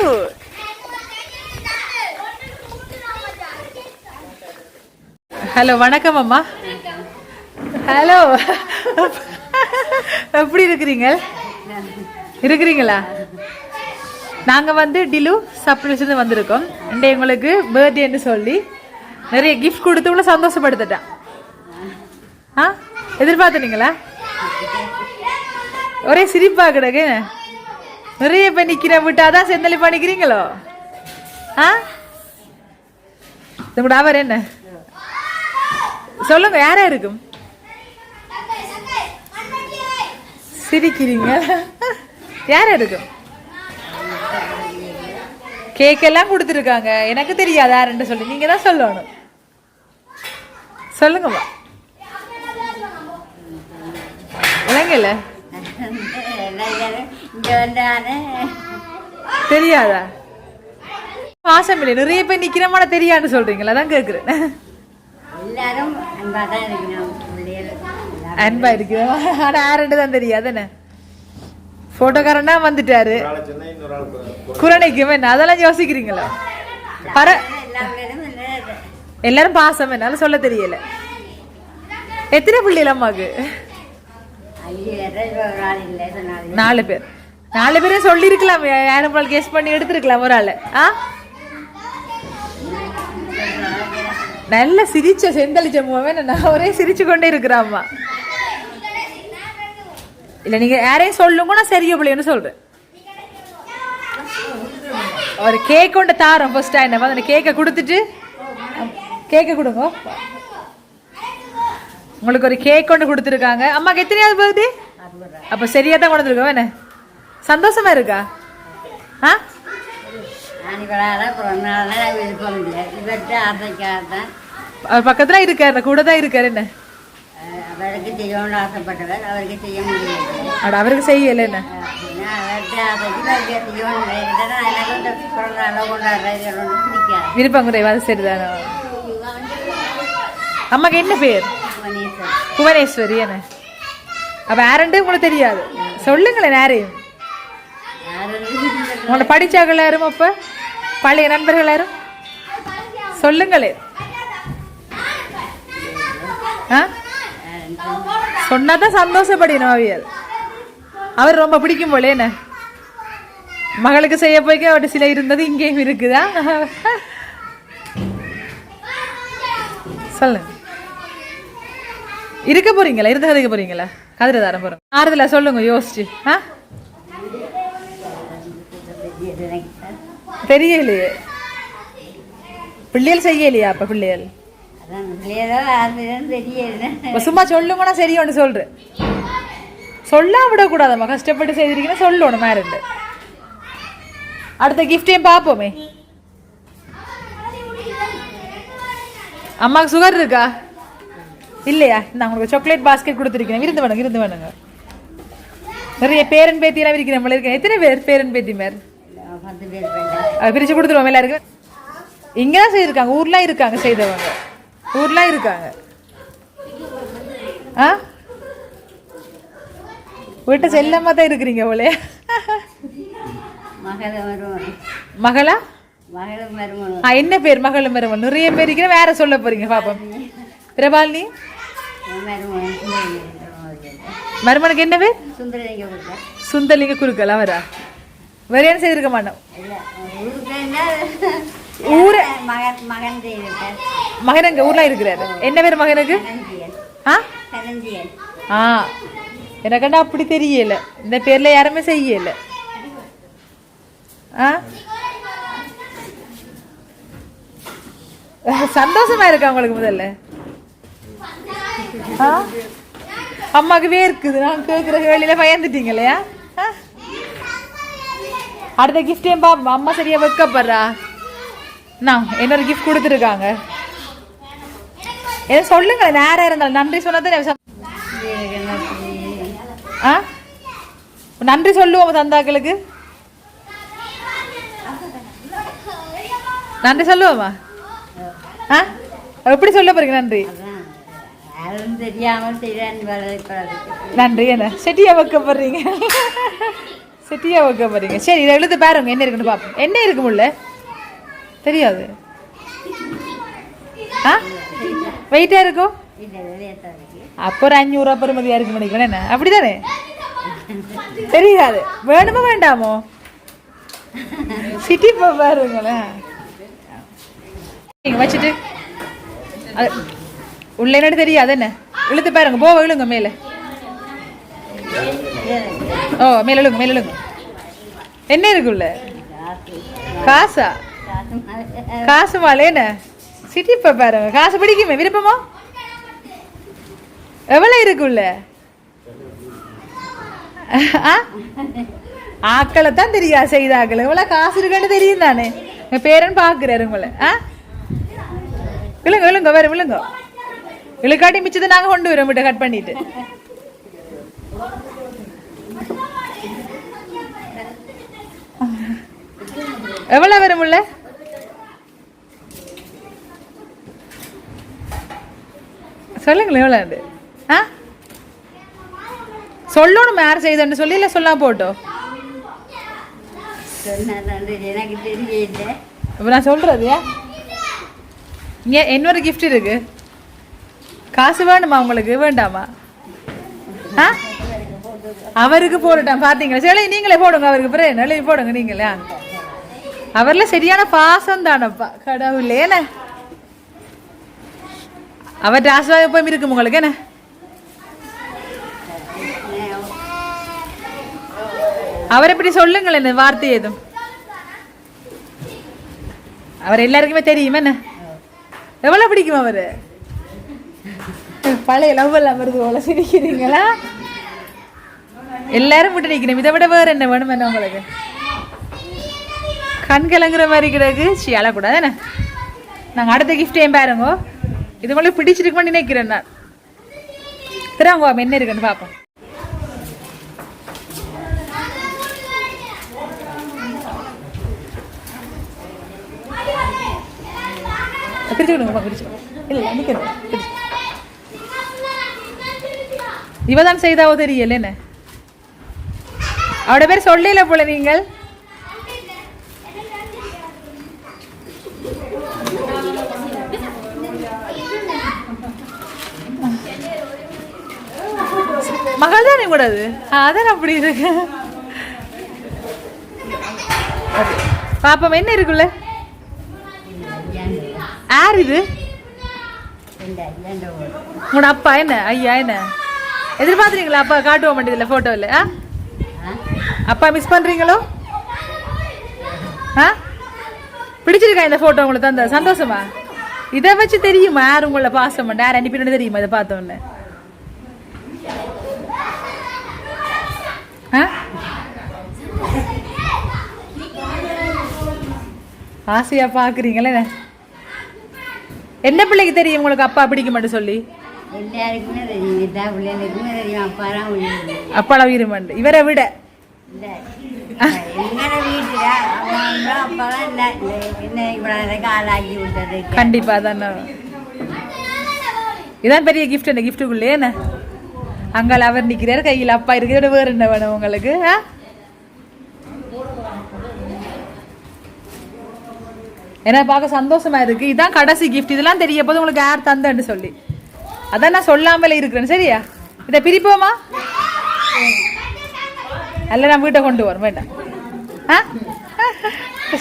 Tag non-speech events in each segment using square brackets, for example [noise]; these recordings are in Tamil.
ஹலோ ஹலோ வணக்கம் அம்மா. ஹலோ எப்படி இருக்கிறீங்க? இருக்கிறீங்களா? நாங்கள் வந்து டிலு சப்ளைஸ்லேருந்து வந்திருக்கோம். இந்த எங்களுக்கு பர்த்டேன்னு சொல்லி நிறைய கிஃப்ட் கொடுத்து உங்களை சந்தோஷப்படுத்திட்டேன். ஆ? எதிர்பார்த்துனீங்களா ஒரே சிரிப்பாக கிடக்கு. நிறைய பேர் நிற்கிறேன் விட்டாதான் செந்தலி பண்ணிக்கிறீங்களோ? ஆ? இது அவர் என்ன? சொல்லுங்க யாரா இருக்கும்? சிரிக்கிறீங்க. யாரா இருக்கும்? கேக் எல்லாம் கொடுத்துருக்காங்க. எனக்கு தெரியாது யாருன்னு சொல்லி. நீங்க தான் சொல்லணும். சொல்லுங்கம்மா இல்லைங்கல்ல [laughs] இல்லை தெரியாதா? பாசம் இல்லை நிறைய பேர் நிக்கிறமான தெரியாதுன்னு சொல்றீங்களா? அதான் கேக்குறேன். எல்லாரும் அன்பா தான் எல்லாரும். அன்பா இருக்கிறோம் ஆனா யாருன்னு தான் தெரியாது என்ன போட்டோக்காரனா வந்துட்டாரு. குரணைக்கும் என்ன? அதெல்லாம் யோசிக்கிறீங்களா? பர எல்லாரும் பாசம் என்னால சொல்ல தெரியல. எத்தனை பிள்ளைகள் அம்மாக்கு சொன்னாங்க நாலு பேர். நாலு பேரும் சொல்லியிருக்கலாம். யாரும் போல் கெஸ் பண்ணி எடுத்திருக்கலாம் ஒரு ஆள். ஆ? நல்ல சிரிச்ச செந்தளிச்ச மூவே நான் ஒரே சிரிச்சு கொண்டே இருக்கிறாம்மா. இல்ல நீங்க யாரையும் சொல்லுங்க நான் சரியோ பிள்ளைன்னு சொல்றேன். ஒரு கேக் கொண்டு தாரோம் ஃபர்ஸ்ட் என்ன? அந்த கேக்கை கொடுத்துட்டு கேக்கை கொடுங்க. உங்களுக்கு ஒரு கேக் கொண்டு கொடுத்துருக்காங்க. அம்மாக்கு எத்தனையாவது பர்த்டே அப்ப சரியா தான் கொண்டு வந்துருக்கோம் என்ன? சந்தோஷமா இருக்கா? ஆ? பக்கத்துல இருக்காரு. கூட தான் இருக்காரு. என்ன? அவருக்கு செய்யணும்னு ஆசைப்பட்டவர். அவருக்கு செய்ய முடியல. அட அவருக்கு செய்யல என்ன? விருப்பம் குறைவா சரிதானே? அம்மாக்கு என்ன பேர்? புவனேஸ்வரி. என்ன? அப்ப யாருண்டு உங்களுக்கு தெரியாது. சொல்லுங்களேன் யாரையும். உங்களை படிச்சாக்கள் யாரும் அப்போ? பழைய நண்பர்கள் யாரும்? சொல்லுங்களே. ஆ? சொன்னாதான் சந்தோஷப்படணும் அவியல் அவர் ரொம்ப பிடிக்கும் போல என்ன? மகளுக்கு செய்ய போய்க்க அவட்ட சில இருந்தது இங்கேயும் இருக்குதா? சொல்லுங்க. இருக்க போறீங்களா? இருந்து கதைக்க போறீங்களா? கதிரதாரம் போறோம். ஆறுதலா சொல்லுங்க யோசிச்சு. ஆ? தெரியலையே. பிள்ளைகள் செய்யலையா அப்ப பிள்ளைகள்? சும்மா சொல்லுங்கன்னா சரி ஒன்று சொல்றேன். சொல்ல விடக்கூடாதம்மா. கஷ்டப்பட்டு செய்திருக்கீங்கன்னா சொல்லணும் மேரண்டு அடுத்த கிஃப்டையும் பார்ப்போமே? அம்மாவுக்கு சுகர் இருக்கா? இல்லையா? நான் உங்களுக்கு சாக்லேட் பாஸ்கெட் கொடுத்துருக்கேன் விருந்து வேணுங்க விருந்து வேணுங்க. நிறைய பேரன் பேத்தியெல்லாம் இருக்கிற நம்மள இருக்கேன். எத்தனை பேர் பேரன் பேத்தி மேர் பத்து பேர் பெண்ணா அது பிரிச்சு கொடுத்துருவோம் எல்லாருக்கும். இங்க தான் செய்திருக்காங்க. ஊர்லாம் இருக்காங்க செய்தவங்க. ஊர்லாம் இருக்காங்க. ஆ? வீட்டை செல்லமா தான் இருக்கிறீங்க போலே. மகள என்ன பேர் மகள் மருமன் நிறைய பேர் இருக்கிற வேற சொல்ல போறீங்க பாப்போம். பிரபாலினி? மருமனுக்கு என்ன பேர்? சுந்தரலிங்க குறுக்கல் அவரா வேற என்ன செய்திருக்க மாட்டோம். ஊரு மகன் எங்க ஊர்ல இருக்கிறாரு. என்ன பேர் மகனுக்கு? ஆ? எனக்கண்டா அப்படி தெரியல. இந்த பேர்ல யாருமே செய்யல. ஆ? சந்தோஷமா இருக்கா உங்களுக்கு முதல்ல? அம்மாக்கு வேர்க்குது. நான் கேட்குற வேலையில பயந்துட்டீங்க இல்லையா? அடுத்த கிஃப்டையும் பா அம்மா சரியா வைக்கப்படுறா. நான் இன்னொரு கிஃப்ட் கொடுத்துருக்காங்க? ஏதோ சொல்லுங்களேன் நேரம் இருந்தாலும். நன்றி சொன்னதான் ஆ? நன்றி சொல்லுவோம் தந்தாக்களுக்கு. நன்றி சொல்லுவோமா? ஆ? எப்படி சொல்ல போறீங்க நன்றி? நன்றி என்ன? செட்டியா வைக்க போறீங்க செட்டியா வைக்க போறீங்க. சரி இதை எழுத்து பாருங்க என்ன இருக்குன்னு பாப்போம். என்ன இருக்கு முள்ள தெரியாது. ஆ? வெயிட்டா இருக்கும்? அப்போ ஒரு அஞ்சூறுவா பெருமதியா இருக்கு நினைக்கிறேன் என்ன? அப்படிதானே? தெரியாது. வேணுமோ வேண்டாமோ? சிட்டி போ பாருங்களேன் வச்சுட்டு. அது உள்ள என்னன்னு தெரியாது என்ன? இழுத்து பாருங்க போ இழுங்க மேலே. ஓ மேல இழுங்க என்ன இருக்கு காசா? காசு மாலேன்னு என்ன? சிட்டி போ பாருங்க. காசு பிடிக்குமே விருப்பமா? எவ்வளோ இருக்குள்ள ஆக்களை தான் தெரியா செய்தாக்கள் எவ்வளவு காசு இருக்குன்னு தெரியும் தானே. எங்கள் பேரன் பார்க்குறாரு உங்களை. ஆ? விழுங்க விழுங்க வேற விழுங்க. இழுக்காட்டி மிச்சத்தை நாங்கள் கொண்டு வரோம் விட்டு கட் பண்ணிட்டு. எவ்வளவு வரும் உள்ள சொல்லுங்களேன் எவ்வளோ அது? ஆ? சொல்லணும் யார் செய்தன்னு சொல்லி இல்லை சொல்லாம போட்டோம் இப்போ நான் சொல்றது இங்கே இன்னொரு gift இருக்கு. காசு வேணுமா உங்களுக்கு? வேண்டாமா? ஆ? அவருக்கு போடட்டான் பார்த்தீங்களா சரி நீங்களே போடுங்க அவருக்கு பிறகு. எழுதி போடுங்க நீங்களே. அவர்ல சரியான பாசம் தானப்பா கடவுளே என்ன? ஆசிரியர் ஆசீர்வாதம் எப்பவும் இருக்கும் உங்களுக்கு என்ன? அவர் எப்படி சொல்லுங்களேன் என்ன வார்த்தை ஏதும்? அவர் எல்லாருக்குமே தெரியும் என்ன? எவ்வளவு பிடிக்கும் அவரு? பழைய லவ் எல்லாம் வருது போல சிரிக்கிறீங்களா? எல்லாரும் விட்டு நிற்கிறேன் இதை விட வேற என்ன வேணும் என்ன உங்களுக்கு? கண் கலங்குற மாதிரி கிடக்கு. சி அழக்கூடாது என்ன? நாங்கள் அடுத்த கிஃப்ட் ஏன் பாருங்க? இது உங்களுக்கு பிடிச்சிருக்குமான்னு நினைக்கிறேன் நான். திரும்ப என்ன இருக்குன்னு பார்ப்போம். பிரிச்சு பிரிச்சு இல்லை பிரிச்சு. இவ தான் செய்தாவோ தெரியல என்ன? அவட பேர் சொல்லல போல நீங்கள். மகள் தானே கூடாது அதான் அப்படி இருக்கு. பாப்பா என்ன இருக்குல்ல? யார் இது? உன் உங்களோட அப்பா என்ன? ஐயா என்ன? எதிர்பார்த்துறீங்களா அப்பா காட்டுவோம் மாட்டேதில்ல ஃபோட்டோவில் ஆ? ஆ? அப்பா மிஸ் பண்ணுறீங்களோ ஆ? பிடிச்சிருக்கா இந்த ஃபோட்டோ உங்களுக்கு தந்த? சந்தோஷமா? இதை வச்சு தெரியுமா? யார் உங்களை பாசம்? யார் அனுப்பினு தெரியுமா? இதை பார்த்தோன்னே ஆசையா பார்க்குறீங்களே? என்ன பிள்ளைக்கு தெரியும்? உங்களுக்கு அப்பா பிடிக்க மாட்டேன் சொல்லி? எல்லாருக்குமே தெரியும். எல்லா பிள்ளைகளுக்குமே தெரியும். அப்பாலாம் உயிர் இவரை விட. அப்பாலாம் என்ன இவ்வளோ காலாக்கி விட்டது? கண்டிப்பா தானே இதான் பெரிய கிஃப்ட் என்ன கிஃப்ட்டுக்குள்ளே என்ன? அங்கால அவர் நிற்கிறார் கையில் அப்பா இருக்கிற வேறு என்ன வேணும் உங்களுக்கு ஆ? ஏன்னா பார்க்க சந்தோஷமா இருக்கு. இதான் கடைசி கிஃப்ட் இதெல்லாம் தெரிய போது உங்களுக்கு யார் தந்தேன்னு சொல்லி. அதான் நான் சொல்லாமலே இருக்கிறேன். சரியா? இதை பிரிப்போமா? அல்ல நான் வீட்டை கொண்டு வரோம். வேண்டாம். ஆ?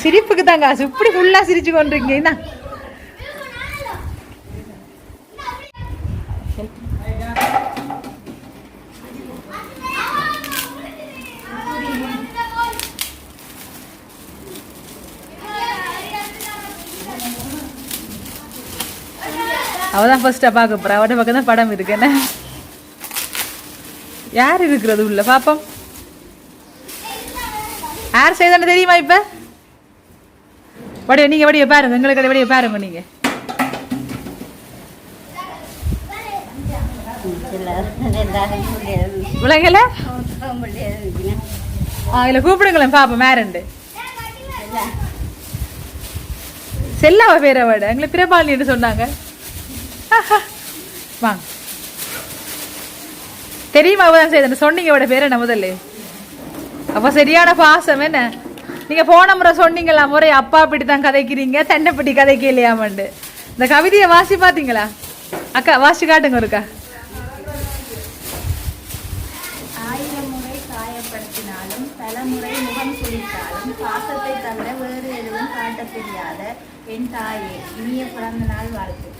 சிரிப்புக்கு தான் காசு. இப்படி ஃபுல்லாக சிரிச்சு கொண்டிருக்கீங்க. அவதான் ஃபர்ஸ்ட்டாக பார்க்க போகிறா அவட்ட பக்கம் தான் படம் இருக்கு. என்ன? யார் இருக்கிறது உள்ள? பாப்போம். யார் செய்தான்னு தெரியுமா இப்போ? வடிவ நீங்கள் வடிவ பாருங்க. எங்களுக்கு வடிவ பாருங்க நீங்கள் விளங்கல முடியாது கூப்பிடுங்களேன். பாப்போம் மேரண்டு செல்லாவ பேரை விட எங்களை பிரபாலின்னு சொன்னாங்க. [laughs] வாங்க. தெரியுமா அவ தான் செய்தேன் சொன்னீங்க அவட பேர் என்ன முதல்ல? அப்போ சரியான பாசம் என்ன? நீங்கள் போன முறை சொன்னீங்களா முறை அப்பா அப்படி தான் கதைக்கிறீங்க தென்னப்பட்டி கதைக்கலையாமண்டு. இந்த கவிதையை வாசி பார்த்தீங்களா? அக்கா வாசி காட்டுங்க ஒருக்கா. காயப்படுத்தினாலும் பல முகம் சுளித்தாலும் பாசத்தை தவிர வேறு எதுவும் காட்டத் தெரியாத என் தாயே இனிய பிறந்த நாள் வாழ்த்துக்கள்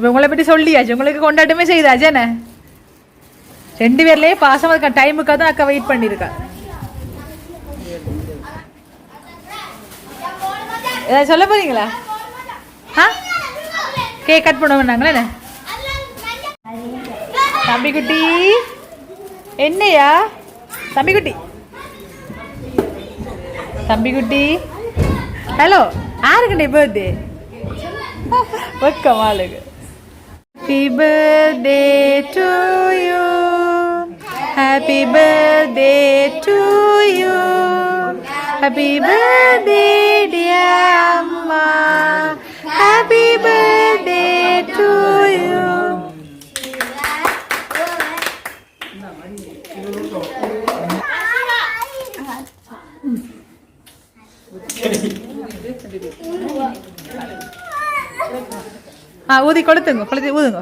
இப்போ உங்களை பற்றி சொல்லியாச்சு உங்களுக்கு கொண்டாட்டமே செய்தாச்சு என்ன ரெண்டு பேர்லயே பாசம் இருக்கா டைமுக்காக தான் அக்கா வெயிட் பண்ணியிருக்கா ஏதாவது சொல்ல போறீங்களா ஆ கேக் கட் பண்ண வேணாங்களே என்ன தம்பி குட்டி என்னையா தம்பி குட்டி தம்பி குட்டி ஹலோ யாருக்குண்டே பர்த்டே வெக்கம் ஆளுக்கு Happy birthday to you. Happy birthday to you. Happy birthday, dear Amma. Happy birthday to you. [laughs] ஆ ஊதி கொளுத்துங்க கொளுத்தி ஊதுங்க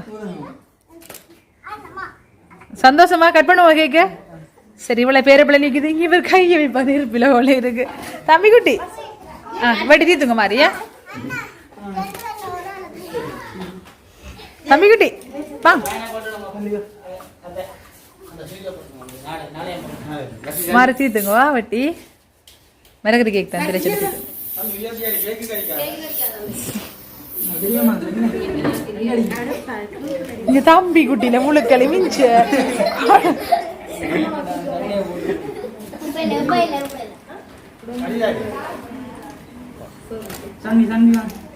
சந்தோஷமா கட் பண்ணுவோம் கேக்கு சரி இவ்வளோ பேர பிள்ளை நிற்குது இவர் கையை வைப்பா நெருப்பில் ஒளி இருக்கு தம்பி குட்டி ஆ வெட்டி தீத்துங்க மாதிரியா தம்பி குட்டி வா மாறி தீத்துங்க வா வெட்டி மிளகு கேக் தான் திரைச்சி இங்க தம்பி குட்டியில முழுக்களி மிஞ்ச.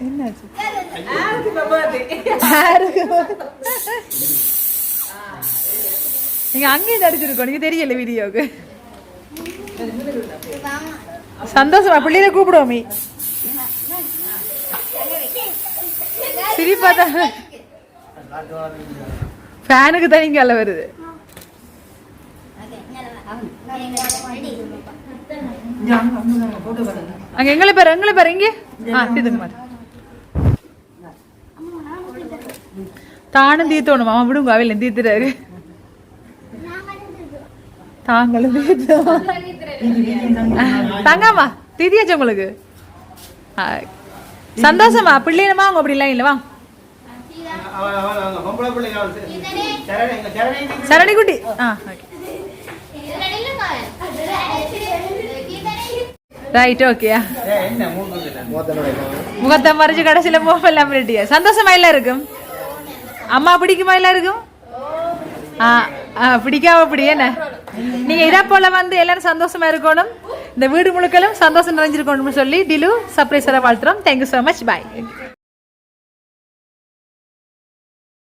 என்னாச்சு நீங்க அங்கேயும் நடிச்சிருக்கோம். நீங்க தெரியல வீடியோக்கு சந்தோஷமா பிள்ளையில கூப்பிடுவோமே சிரிப்பா தான் ஃபேனுக்கு அலை வருது. அங்க எங்களை பேர் எங்களை பேர் இங்கே. ஆ தீதுங்க தானும் தீத்தோணும் மாமா விடுங்க அவையில தீத்துறாரு. தாங்களும் தங்காமா தீதியாச்சு உங்களுக்கு? சந்தோஷமா பிள்ளைனமா அவங்க அப்படி இல்லை வா சரணி குட்டி ஆ. ஓகே ரைட் ஓகேயா முகத்தை மறைச்சு கடைசியில எல்லாம் ரெடியா சந்தோஷமா எல்லாம் இருக்கும் அம்மா பிடிக்குமா எல்லாம் இருக்கும் ஆ பிடிக்காம அப்படி என்ன? நீங்க இதா போல வந்து எல்லாரும் சந்தோஷமா இருக்கணும். இந்த வீடு முழுக்களும் சந்தோஷம் நிறைஞ்சிருக்கணும்னு சொல்லி டிலு சர்ப்ரைஸராக வாழ்த்துறோம். Thank you so much bye